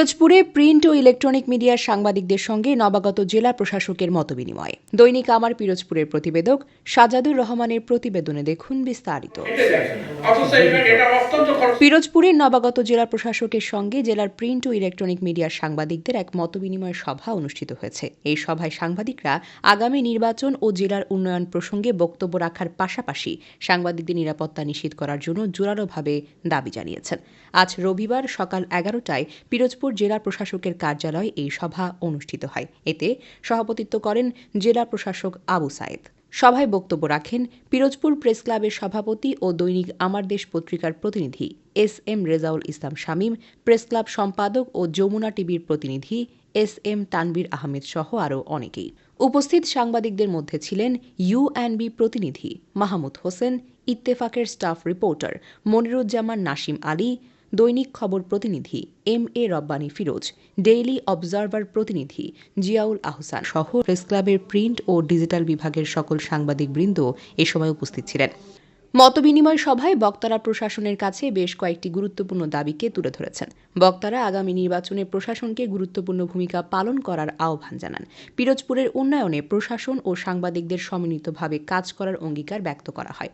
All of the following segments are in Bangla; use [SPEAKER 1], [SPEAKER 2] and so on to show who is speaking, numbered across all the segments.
[SPEAKER 1] পিরোজপুরে প্রিন্ট ও ইলেকট্রনিক মিডিয়ার সাংবাদিকদের সঙ্গে নবাগত জেলা প্রশাসকের মতবিনিময়। দৈনিক আমার পিরোজপুরের প্রতিবেদক সাজাদুর রহমানের প্রতিবেদনে দেখুন বিস্তারিত। পিরোজপুরের নবাগত জেলা প্রশাসকের সঙ্গে জেলার প্রিন্ট ও ইলেকট্রনিক মিডিয়ার সাংবাদিকদের এক মতবিনিময় সভা অনুষ্ঠিত হয়েছে। এই সভায় সাংবাদিকরা আগামী নির্বাচন ও জেলার উন্নয়ন প্রসঙ্গে বক্তব্য রাখার পাশাপাশি সাংবাদিকদের নিরাপত্তা নিশ্চিত করার জন্য জোরালোভাবে দাবি জানিয়েছেন। আজ রবিবার সকাল এগারোটায় পিরোজপুর জেলা প্রশাসকের কার্যালয়ে এই সভা অনুষ্ঠিত হয়। এতে সভাপতিত্ব করেন জেলা প্রশাসক আবু সাইদ সভায় বক্তব্য রাখেন পিরোজপুর প্রেস ক্লাবের সভাপতি ও দৈনিক আমার দেশ পত্রিকার প্রতিনিধি S M Rezaul Islam Shamim, press club সম্পাদক ও যমুনা টিভির প্রতিনিধি এস এম তানবীর আহমেদ সহ আরও অনেকেই। উপস্থিত সাংবাদিকদের মধ্যে ছিলেন ইউএনবি প্রতিনিধি মাহমুদ হোসেন, ইত্তেফাকের স্টাফ রিপোর্টার মনিরুজ্জামান নাসিম আলী দৈনিক খবর প্রতিনিধি M A Rabbani Firoz, Daily Observer প্রতিনিধি জিয়াউল আহসান সহ প্রেস ক্লাবের প্রিন্ট ও ডিজিটাল বিভাগের সকল সাংবাদিকবৃন্দ এ সময় উপস্থিত ছিলেন। মতবিনিময় সভায় বক্তারা প্রশাসনের কাছে বেশ কয়েকটি গুরুত্বপূর্ণ দাবিকে তুলে ধরেছেন। বক্তারা আগামী নির্বাচনে প্রশাসনকে গুরুত্বপূর্ণ ভূমিকা পালন করার আহ্বান জানান। পিরোজপুরের উন্নয়নে প্রশাসন ও সাংবাদিকদের সমন্বিতভাবে কাজ করার অঙ্গীকার ব্যক্ত করা হয়।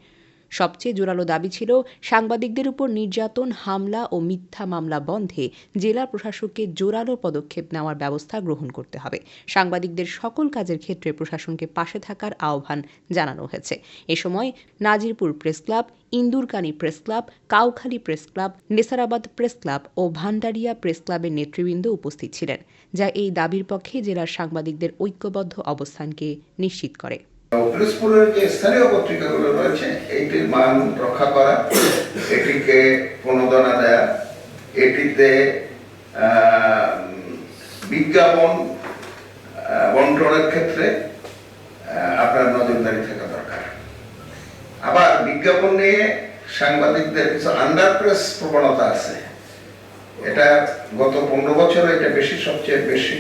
[SPEAKER 1] সবচেয়ে জোরালো দাবি ছিল সাংবাদিকদের উপর নির্যাতন, হামলা ও মিথ্যা মামলা বন্ধে জেলা প্রশাসককে জোরালো পদক্ষেপ নেওয়ার ব্যবস্থা গ্রহণ করতে হবে। সাংবাদিকদের সকল কাজের ক্ষেত্রে প্রশাসনকে পাশে থাকার আহ্বান জানানো হয়েছে। এ সময় Nazirpur press club, Indurkani press club, Kawkhali press club, Nesarabad press club ও ভান্ডারিয়া প্রেস ক্লাবের নেতৃবৃন্দ উপস্থিত ছিলেন, যা এই দাবির পক্ষে জেলার সাংবাদিকদের ঐক্যবদ্ধ অবস্থানকে নিশ্চিত করে।
[SPEAKER 2] পিরোজপুরের যে স্থানীয় পত্রিকাগুলো রয়েছে, এইটির মান রক্ষা করা, এটিকে প্রণোদনা দেয়া, এটিতে বিজ্ঞাপন বন্টনের ক্ষেত্রে আপনার নজরদারি থাকা দরকার। আবার বিজ্ঞাপন নিয়ে সাংবাদিকদের কিছু আন্ডারপ্রেস প্রবণতা আছে। এটা গত পনেরো বছরে এটা বেশি, সবচেয়ে বেশি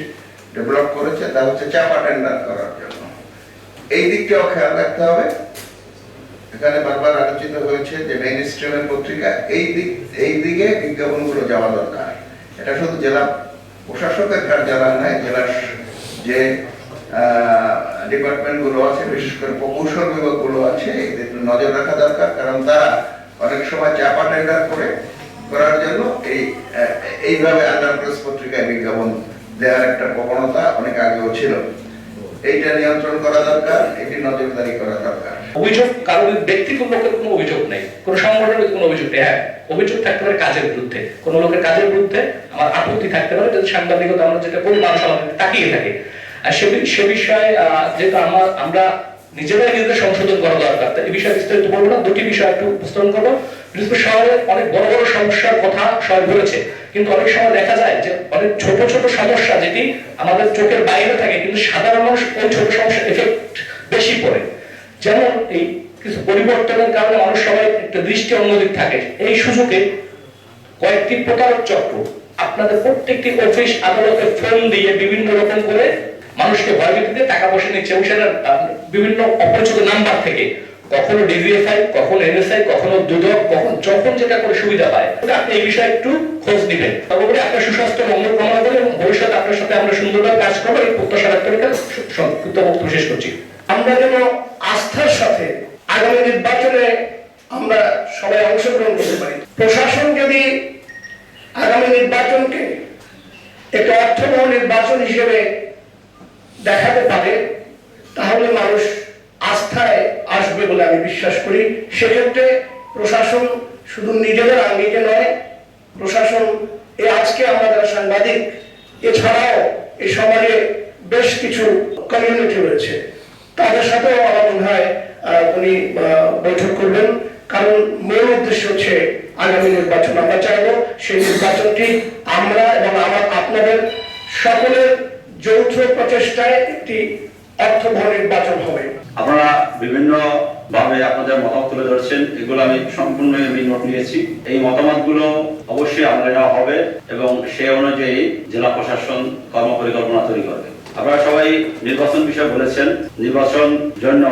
[SPEAKER 2] ডেভেলপ করেছে, তা হচ্ছে চাপা টেন্ডার করার জন্য। দিকটাও খেয়াল রাখতে হবে। এখানে বারবার আলোচিত হয়েছে যে মেইন স্ট্রিমের পত্রিকা এই দিক, এই দিকে বিজ্ঞাপনগুলো যাওয়া দরকার। এটা শুধু জেলা প্রশাসকের কার্যালয় নয়, জেলার যে ডিপার্টমেন্টগুলো আছে, বিশেষ করে প্রকৌশল বিভাগগুলো আছে, এদের নজর রাখা দরকার, কারণ তারা অনেক সময় চাপা টেন্ডার করে করার জন্য এই এইভাবে আন্ডারপ্রেস পত্রিকায় বিজ্ঞাপন দেওয়ার একটা প্রবণতা অনেক আগেও ছিল। এইটা নিয়ন্ত্রণ করা দরকার, এটি নজরদারি করা দরকার।
[SPEAKER 3] অভিযোগ কারোর লোকের কোনো অভিযোগ নেই। সংগঠনের কোনো অভিযোগ নেই। হ্যাঁ অভিযোগ থাকতে পারে কাজের বিরুদ্ধে। লোকের কাজের বিরুদ্ধে আমার আপত্তি থাকতে পারে, যদি সাংবাদিকতা আমরা যেটা করি, মানুষ আমাদের তাকিয়ে থাকে। আর সে সে বিষয়ে যেহেতু আমার, আমরা নিজেরাই নিজেদের সংশোধন করা দরকার এই বিষয়ে বিস্তারিত বলব না। দুটি বিষয় একটু উপস্থাপন করব। বিশেষ শহরে অনেক বড় বড় সমস্যার কথা সবাই বলেছে কিন্তু অনেক সময় দেখা যায় যে অনেক ছোট ছোট সমস্যা যেটি আমাদের চোখের বাইরে থাকে, কিন্তু সাধারণ মানুষ ওই ছোট সমস্যার এফেক্ট বেশি পড়ে। যেমন এই কিছু পরিবর্তনের কারণে মানুষ সবাই একটা দৃষ্টি অন্যদিক থাকে। এই সুযোগে কয়েকটি প্রতারক চক্র আপনাদের প্রত্যেকটি অফিস আদালতে ফোন দিয়ে বিভিন্ন রকম করে মানুষকে ভয়ভীতি দিয়ে টাকা পয়সা নিচ্ছে এবং সেটা বিভিন্ন অপরিচিত নাম্বার থেকে কখনো ডিভিএফআই কখনো এনএসআই কখনো দুদক, কখন যখন যেটা করে সুবিধা তো আপনি এই বিষয়ে একটু খোঁজ নেবেন। সর্বোপরি আপনার সুস্বাস্থ্য মঙ্গল কামনা করে এবং ভবিষ্যতে আপনার সাথে আমরা সুন্দরভাবে কাজ করব। এই প্রত্যাশা ব্যক্ত রেখে সংক্ষিপ্ত বক্তব্য শেষ করছি।
[SPEAKER 4] আমরা যেন আস্থার সাথে আগামী নির্বাচনে আমরা সবাই অংশগ্রহণ করতে পারি। প্রশাসন যদি আগামী নির্বাচনকে একটা অর্থবহ নির্বাচন হিসেবে দেখাতে পারে, তাহলে মানুষ আস্থায় আসবে বলে আমি বিশ্বাস করি। সেক্ষেত্রে প্রশাসন শুধু নিজেদের আঙ্গিকে নয়, প্রশাসন এই আজকে আমরা যারা সাংবাদিক, এছাড়াও এই সমাজে বেশ কিছু কমিউনিটি রয়েছে। তাদের সাথেও আমার মনে হয় উনি বৈঠক করবেন। কারণ মূল উদ্দেশ্য হচ্ছে আগামী নির্বাচন। আমরা চাইব সেই নির্বাচনটি আমরা এবং আমার আপনাদের সকলের যৌথ প্রচেষ্টায় একটি অর্থবহ নির্বাচন হবে।
[SPEAKER 5] আপনারা বিভিন্ন ভাবে আপনাদের মতামত তুলে ধরছেন, এগুলো আমি সম্পূর্ণ আমি নোট নিয়েছি। এই মতামতগুলো অবশ্যই আমলে নেওয়া হবে এবং সে অনুযায়ী জেলা প্রশাসন কর্ম পরিকল্পনা তৈরি করবে। আপনারা সবাই নির্বাচন বিষয়ে বলেছেন, নির্বাচন জন্য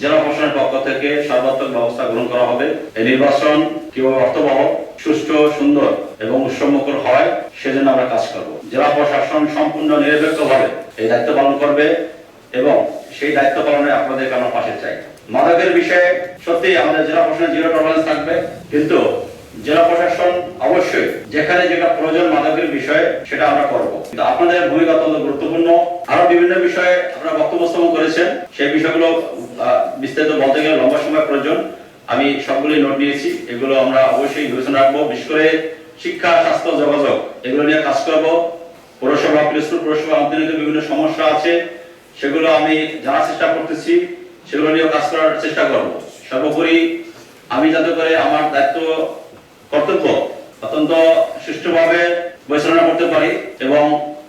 [SPEAKER 5] জেলা প্রশাসনের পক্ষ থেকে সর্বাত্মক ব্যবস্থা গ্রহণ করা হবে। এই নির্বাচন কীভাবে অর্থবহ, সুষ্ঠু, সুন্দর এবং উৎসবমুখর হয়, সেজন্য আমরা কাজ করব। জেলা প্রশাসন সম্পূর্ণ নিরপেক্ষভাবে এই দায়িত্ব পালন করবে। এবং সেই দায়িত্ব পালনে আপনাদেরকে আমরা পাশে চাই। মাদকের বিষয়ে সত্যি আমাদের জেলা প্রশাসনের জিরো টলারেন্স থাকবে, কিন্তু জেলা প্রশাসন অবশ্যই যেখানে যেটা প্রয়োজন মাদকের বিষয়ে সেটা আমরা করব। কিন্তু আপনাদের ভূমিকা অত্যন্ত গুরুত্বপূর্ণ। আরও বিভিন্ন বিষয়ে আপনারা বক্তব্য স্থাপন করেছেন। সেই বিষয়গুলো বিস্তারিত বলতে গেলে লম্বা সময় প্রয়োজন। আমি সবগুলি নোট নিয়েছি। এগুলো আমরা অবশ্যই বিবেচনা রাখব। বিশেষ করে শিক্ষা, স্বাস্থ্য, যোগাযোগ, এগুলো নিয়ে কাজ করব। পৌরসভা, পিরোজপুর পৌরসভা অন্তর্নিহিত বিভিন্ন সমস্যা আছে। সেগুলো আমি জানার চেষ্টা করতেছি, সেগুলো নিয়ে কাজ করার চেষ্টা করব। সর্বোপরি আমি যাতে করে আমার দায়িত্ব, কর্তব্য অত্যন্ত সুষ্ঠুভাবে পরিচালনা করতে পারি এবং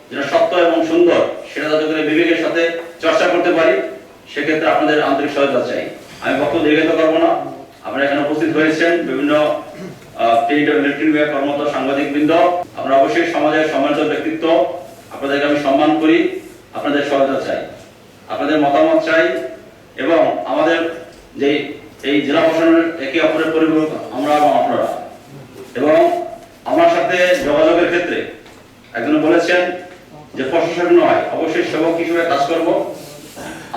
[SPEAKER 5] যেটা সত্য এবং সুন্দর, সেটা যাতে করে বিবেকের সাথে চর্চা করতে পারি, সেক্ষেত্রে আপনাদের আন্তরিক সহায়তা চাই। আমি বক্তব্য দীর্ঘায়িত করব না। আপনারা এখানে উপস্থিত হয়েছেন বিভিন্ন কর্মরত সাংবাদিক বৃন্দ আপনারা অবশ্যই সমাজের সম্মানিত ব্যক্তিত্ব। আপনাদেরকে আমি সম্মান করি। আপনাদের সহায়তা চাই। আপনাদের মতামত চাই এবং আমাদের যে এই জেলা প্রশাসনের একে অপরের পরিপূরক আমরা এবং আপনারা। এবং আমার সাথে যোগাযোগের ক্ষেত্রে একজন বলেছেন যে প্রশাসক নয়, অবশ্যই সেবক হিসেবে কাজ করব।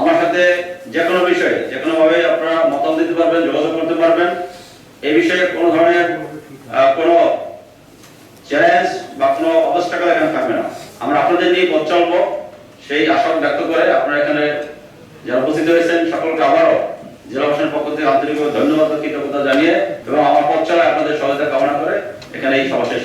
[SPEAKER 5] আমার সাথে যে কোনো বিষয়ে, যে কোনো ভাবে আপনারা মতামত দিতে পারবেন, যোগাযোগ করতে পারবেন। এই বিষয়ে কোনো ধরনের কোনো চ্যালেঞ্জ বা কোনো অবস্থাকাল এখানে থাকবে না। আমরা আপনাদের নিয়ে পথ চলবো। সেই আশা ব্যক্ত করে আপনারা এখানে যারা উপস্থিত হয়েছেন, সকলকে আবারও জেলা প্রশাসনের পক্ষ থেকে আন্তরিকভাবে ধন্যবাদ কৃতজ্ঞতা জানিয়ে এবং আমার পথ আপনাদের সহায়তা কামনা করে এখানে এই সভা শেষ